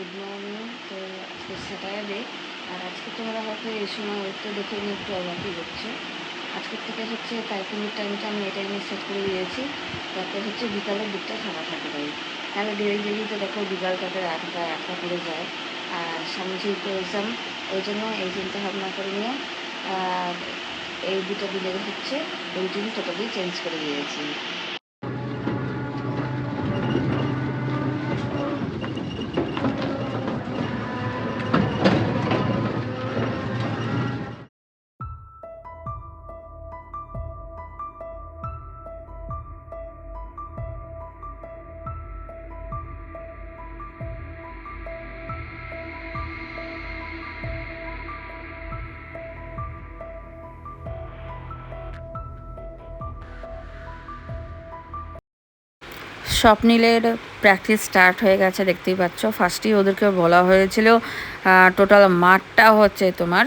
আজকে স্যাটারডে আর আজকে তোমরা হয়তো এই সময় ওয়েটটা দেখে নিয়ে একটু অবাকই হচ্ছে। আজকের থেকে হচ্ছে তাইকুনির টাইমটা আমি এই টাইমে সেট করে দিয়েছি। যাতে হচ্ছে বিকালের দিকটা ফাঁকা থাকে তাই। তাহলে ডেলি ডেলি তো দেখো বিকালটাতে আটটা আটটা করে যায়। আর সামনে যেহেতু এক্সাম ওই জন্য এই চিন্তা ভাবনা করে নিয়ে আর এই দুটো দিনের হচ্ছে রুটিন টোটালি চেঞ্জ করে দিয়েছি। স্বপ্নিলের প্র্যাকটিস স্টার্ট হয়ে গেছে, দেখতেই পাচ্ছ। ফার্স্টেই ওদেরকে বলা হয়েছিল টোটাল মাঠটা হচ্ছে তোমার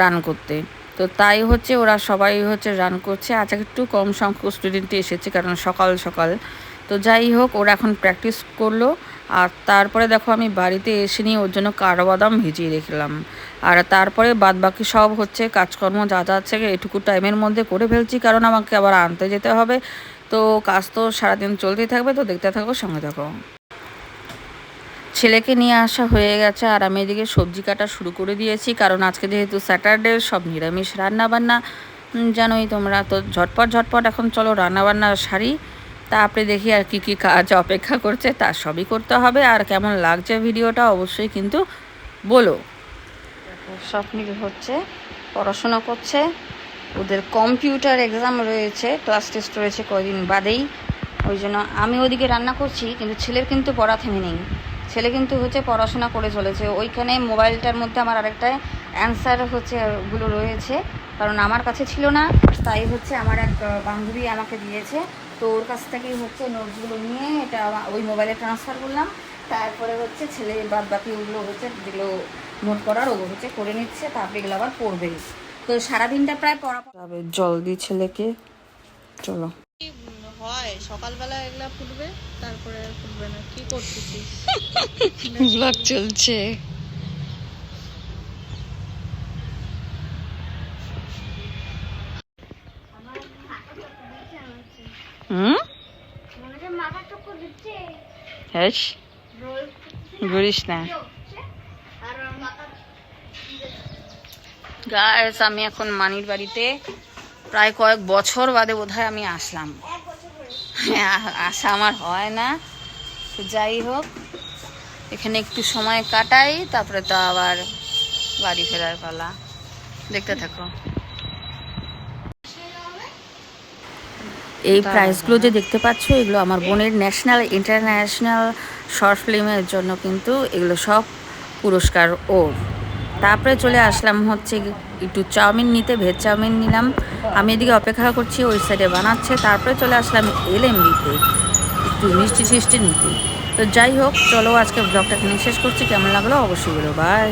রান করতে। তো তাই হচ্ছে ওরা সবাই হচ্ছে রান করছে। আজকে একটু কম সংখ্যক স্টুডেন্টই এসেছে, কারণ সকাল সকাল। তো যাই হোক, ওরা এখন প্র্যাকটিস করল। আর তারপরে দেখো, আমি বাড়িতে এসে নিয়ে ওর জন্য কাঠবাদাম ভিজিয়ে রেখলাম। আর তারপরে বাদ বাকি সব হচ্ছে কাজকর্ম যা যা আছে, এটুকু টাইমের মধ্যে করে ফেলছি, কারণ আমাকে আবার আনতে যেতে হবে। তো কাজ তো সারাদিন চলতেই থাকবে, তো দেখতে থাকো, সঙ্গে থাকো। ছেলেকে নিয়ে আসা হয়ে গেছে আর আমি এদিকে সবজি কাটা শুরু করে দিয়েছি, কারণ আজকে যেহেতু স্যাটারডে সব নিরামিষ রান্না বান্না জানোই তোমরা, তো ঝটপট ঝটপট এখন চলো রান্না বান্না সারি তারপরে দেখি আর কি কি কাজ অপেক্ষা করছে, তা সবই করতে হবে। আর কেমন লাগছে ভিডিওটা অবশ্যই কিন্তু বলো। স্বপ্নিল হচ্ছে, পড়াশোনা করছে। ওদের কম্পিউটার এক্সাম রয়েছে ক্লাস টেস্ট রয়েছে কয়দিন বাদেই। ওই জন্য আমি ওদিকে রান্না করছি, কিন্তু ছেলের কিন্তু পড়া থেমে নেই। ছেলে কিন্তু হচ্ছে পড়াশোনা করে চলেছে। ওইখানে মোবাইলটার মধ্যে আমার আরেকটা অ্যান্সার হচ্ছে ওগুলো রয়েছে। কারণ আমার কাছে ছিল না, তাই হচ্ছে আমার এক বান্ধবী আমাকে দিয়েছে। তো ওর কাছ থেকেই হচ্ছে নোটসগুলো নিয়ে এটা ওই মোবাইলে ট্রান্সফার করলাম। তারপরে হচ্ছে ছেলে বাদ বাকি ওগুলো হচ্ছে যেগুলো নোট করার, ওগুলো হচ্ছে করে নিচ্ছে। তারপরে এগুলো আবার পড়বে। তো সারাদিনটা প্রায় পড়া জল দি ছেলেকে। চলো। হয়? সকালবেলা এগুলা ফুটবে? তারপরে ফুটবে না। কি করতেছিস? ব্লগ চলছে। হুম? ঘুরিস না। গাইস আমি এখন মানির বাড়িতে প্রায় কয়েক বছর বাদে বোধহয় আমি আসলাম। হ্যাঁ, আসা আমার হয় না। তো যাই হোক এখানে একটু সময় কাটাই তারপরে তো আবার বাড়ি ফেরার পালা। দেখতে থাকো। এই প্রাইজগুলো যে দেখতে পাচ্ছ এগুলো আমার বোনের ন্যাশনাল ইন্টারন্যাশনাল শর্ট ফিল্মের জন্য কিন্তু এগুলো সব পুরস্কার ওর। তারপরে চলে আসলাম হচ্ছে একটু চাউমিন নিতে, ভেজ চাউমিন নিলাম। আমি এদিকে অপেক্ষা করছি, ওই সাইডে বানাচ্ছে। তারপরে চলে আসলাম এলএমবিতে একটু মিষ্টি সিষ্টি নিতে। তো যাই হোক, চলো আজকে ব্লগটা এখানে শেষ করছি। কেমন লাগল অবশ্যই বলো। বাই